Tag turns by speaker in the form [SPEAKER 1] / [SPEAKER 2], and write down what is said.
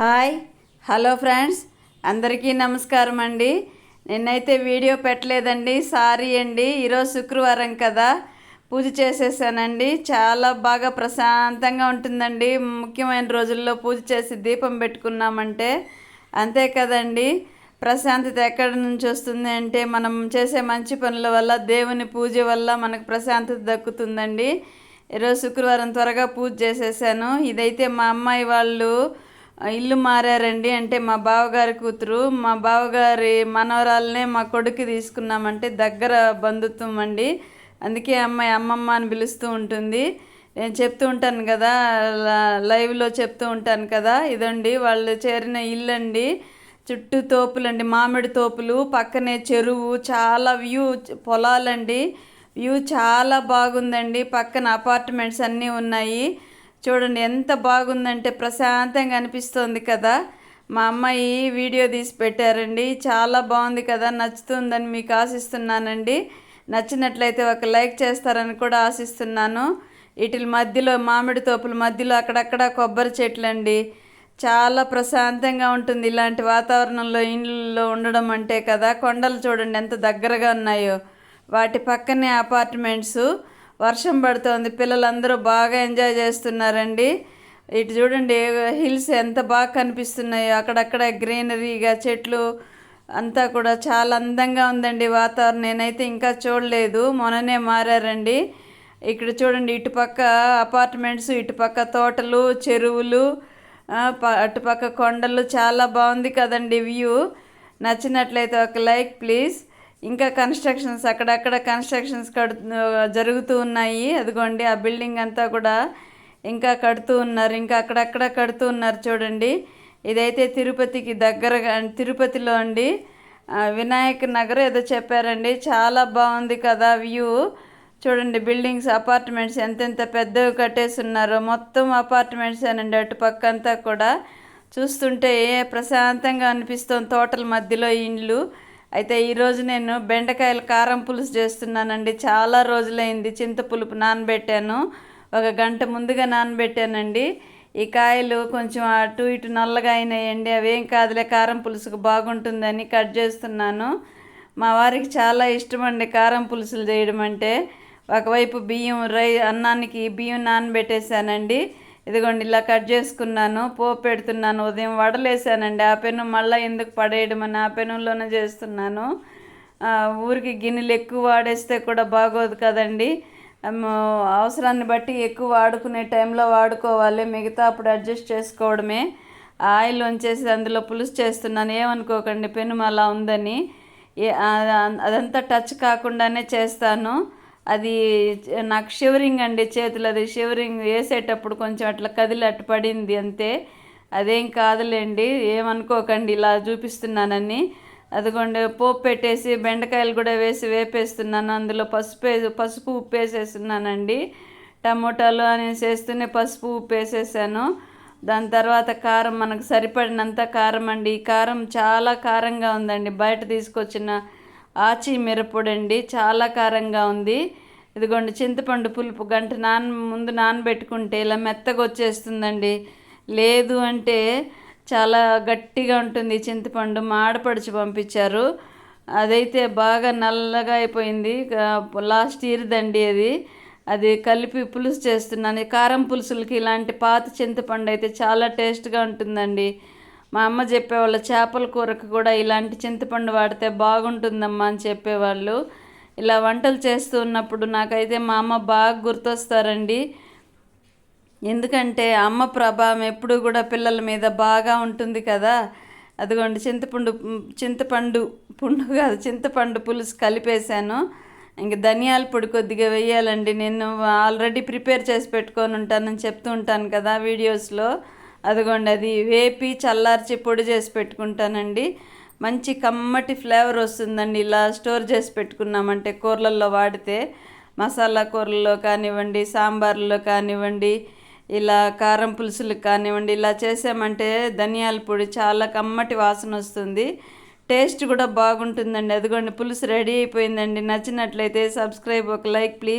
[SPEAKER 1] Hi hello friends. అందరికీ నమస్కారం అండి. నిన్నైతే వీడియో పెట్టలేదండి సారీ అండి. ఈరోజు శుక్రవారం కదా. పూజ చేసేసానండి. చాలా బాగా ప్రశాంతంగా ఉంటుందండి. ముఖ్యమైన రోజుల్లో పూజ చేసి దీపం పెట్టుకున్నామంటే అంతే కదండి. ప్రశాంతత ఎక్కడి నుంచి వస్తుంది అంటే మనం చేసే మంచి పనుల వల్ల దేవుని పూజ వల్ల మనకు ప్రశాంతత దక్కుతుందండి. ఈరోజు శుక్రవారం త్వరగా పూజ చేసేసాను. ఇదైతే మా అమ్మాయి వాళ్ళు ఇల్లు మారారండి. అంటే మా బావగారి కూతురు మా బావగారి మనవరాలనే మా కొడుకు తీసుకున్నామంటే దగ్గర బంధుత్వం అండి. అందుకే అమ్మాయి అమ్మమ్మ అని పిలుస్తూ ఉంటుంది. నేను చెప్తూ ఉంటాను కదా లైవ్లో చెప్తూ ఉంటాను కదా ఇదండి వాళ్ళు చేరిన ఇల్లు అండి చుట్టూ తోపులండి మామిడి తోపులు పక్కనే చెరువు చాలా వ్యూ పొలాలండి. వ్యూ చాలా బాగుందండి. పక్కన అపార్ట్మెంట్స్ అన్నీ ఉన్నాయి. చూడండి ఎంత బాగుందంటే ప్రశాంతంగా అనిపిస్తుంది కదా. మా అమ్మాయి వీడియో తీసి పెట్టారండి. చాలా బాగుంది కదా నచ్చుతుందని మీకు ఆశిస్తున్నానండి. నచ్చినట్లయితే ఒక లైక్ చేస్తారని కూడా ఆశిస్తున్నాను. వీటి మధ్యలో మామిడి తోపుల మధ్యలో అక్కడక్కడ కొబ్బరి చెట్లు అండి చాలా ప్రశాంతంగా ఉంటుంది ఇలాంటి వాతావరణంలో ఇండ్లలో ఉండడం అంటే కదా. కొండలు చూడండి ఎంత దగ్గరగా ఉన్నాయో. వాటి పక్కనే అపార్ట్మెంట్స్. వర్షం పడుతోంది. పిల్లలందరూ బాగా ఎంజాయ్ చేస్తున్నారండి. ఇటు చూడండి హిల్స్ ఎంత బాగా కనిపిస్తున్నాయో. అక్కడక్కడ గ్రీనరీగా చెట్లు అంతా కూడా చాలా అందంగా ఉందండి వాతావరణం. నేనైతే ఇంకా చూడలేదు. మొన్ననే మారారండి. ఇక్కడ చూడండి ఇటుపక్క అపార్ట్మెంట్స్ ఇటుపక్క తోటలు చెరువులు అటుపక్క కొండలు. చాలా బాగుంది కదండి వ్యూ. నచ్చినట్లయితే ఒక లైక్ ప్లీజ్. ఇంకా కన్స్ట్రక్షన్స్ అక్కడక్కడ కన్స్ట్రక్షన్స్ కడు జరుగుతూ ఉన్నాయి. అదిగోండి ఆ బిల్డింగ్ అంతా కూడా ఇంకా కడుతూ ఉన్నారు. ఇంకా అక్కడక్కడ కడుతూ ఉన్నారు చూడండి. ఇదైతే తిరుపతికి దగ్గరగా తిరుపతిలో అండి. వినాయక నగర్ ఏదో చెప్పారండి. చాలా బాగుంది కదా వ్యూ. చూడండి బిల్డింగ్స్ అపార్ట్మెంట్స్ ఎంతెంత పెద్దవి కట్టేస్తున్నారో మొత్తం అపార్ట్మెంట్స్ అనండి అటు పక్క అంతా కూడా. చూస్తుంటే ప్రశాంతంగా అనిపిస్తుంది. తోటల మధ్యలో ఇండ్లు. అయితే ఈరోజు నేను బెండకాయల కారం పులుసు చేస్తున్నానండి. చాలా రోజులైంది చింతపులుపు నానబెట్టాను. ఒక గంట ముందుగా నానబెట్టానండి. ఈ కాయలు కొంచెం అటు ఇటు నల్లగా అయినాయండి. అవేం కాదులే కారం పులుసుకు బాగుంటుందని కట్ చేస్తున్నాను. మా వారికి చాలా ఇష్టం అండి కారం పులుసులు చేయడం అంటే. ఒకవైపు బియ్యం రై అన్నానికి బియ్యం నానబెట్టేశానండి. ఇదిగోండి ఇలా కట్ చేసుకున్నాను పోపు పెడుతున్నాను ఉదయం వడలేసానండి. ఆ పెను మళ్ళీ ఎందుకు పడేయడం అని ఆ పెనులోనే చేస్తున్నాను. ఊరికి గిన్నెలు ఎక్కువ వాడేస్తే కూడా బాగోదు కదండి. అవసరాన్ని బట్టి ఎక్కువ వాడుకునే టైంలో వాడుకోవాలి మిగతా అప్పుడు అడ్జస్ట్ చేసుకోవడమే. ఆయిల్ వంచేసి అందులో పులుసు చేస్తున్నాను. ఏమనుకోకండి పెనుమ అలా ఉందని. అదంతా టచ్ కాకుండానే చేస్తాను. అది నాకు షివరింగ్ అండి చేతులు అది షివరింగ్ వేసేటప్పుడు కొంచెం అట్లా కదిలి అట్టు పడింది అంతే. అదేం కాదులేండి ఏమనుకోకండి ఇలా చూపిస్తున్నానని. అదిగోండి పోపు పెట్టేసి బెండకాయలు కూడా వేసి వేపేస్తున్నాను. అందులో పసుపు పసుపు ఉప్పు వేసేస్తున్నానండి. టమోటాలు అనేసి వేస్తూనే పసుపు ఉప్పు వేసేసాను. దాని తర్వాత కారం మనకు సరిపడినంత కారం అండి. ఈ కారం చాలా కారంగా ఉందండి. బయట తీసుకొచ్చిన ఆచి మిరపొడండి చాలా కారంగా ఉంది. ఇదిగోండి చింతపండు పులుపు గంట నాన్ ముందు నానబెట్టుకుంటే ఇలా మెత్తగా వచ్చేస్తుందండి. లేదు అంటే చాలా గట్టిగా ఉంటుంది చింతపండు మాడపడిచి పంపించారు. అదైతే బాగా నల్లగా అయిపోయింది. లాస్ట్ ఇయర్దండి అది. అది కలిపి పులుసు చేస్తున్నాను. కారం పులుసులకి ఇలాంటి పాత చింతపండు అయితే చాలా టేస్ట్గా ఉంటుందండి. మా అమ్మ చెప్పేవాళ్ళు చేపల కూరకు కూడా ఇలాంటి చింతపండు వాడితే బాగుంటుందమ్మా అని చెప్పేవాళ్ళు. ఇలా వంటలు చేస్తూ ఉన్నప్పుడు నాకైతే మా అమ్మ బాగా గుర్తొస్తారండి. ఎందుకంటే అమ్మ ప్రభావం ఎప్పుడూ కూడా పిల్లల మీద బాగా ఉంటుంది కదా. అదిగోండి చింతపండు చింతపండు పుండు కాదు చింతపండు పులుసు కలిపేశాను. ఇంక ధనియాల పొడి కొద్దిగా వేయాలండి. నేను ఆల్రెడీ ప్రిపేర్ చేసి పెట్టుకొని ఉంటానని చెప్తూ ఉంటాను కదా వీడియోస్లో. అదిగోండి అది వేపి చల్లార్చి పొడి చేసి పెట్టుకుంటానండి. మంచి కమ్మటి ఫ్లేవర్ వస్తుందండి. ఇలా స్టోర్ చేసి పెట్టుకున్నామంటే కూరలలో వాడితే మసాలా కూరల్లో కానివ్వండి సాంబార్లో కానివ్వండి ఇలా కారం పులుసులకు కానివ్వండి ఇలా చేసామంటే ధనియాల పొడి చాలా కమ్మటి వాసన వస్తుంది. టేస్ట్ కూడా బాగుంటుందండి. అదిగోండి పులుసు రెడీ అయిపోయిందండి. నచ్చినట్లయితే సబ్స్క్రైబ్ ఒక లైక్ ప్లీజ్.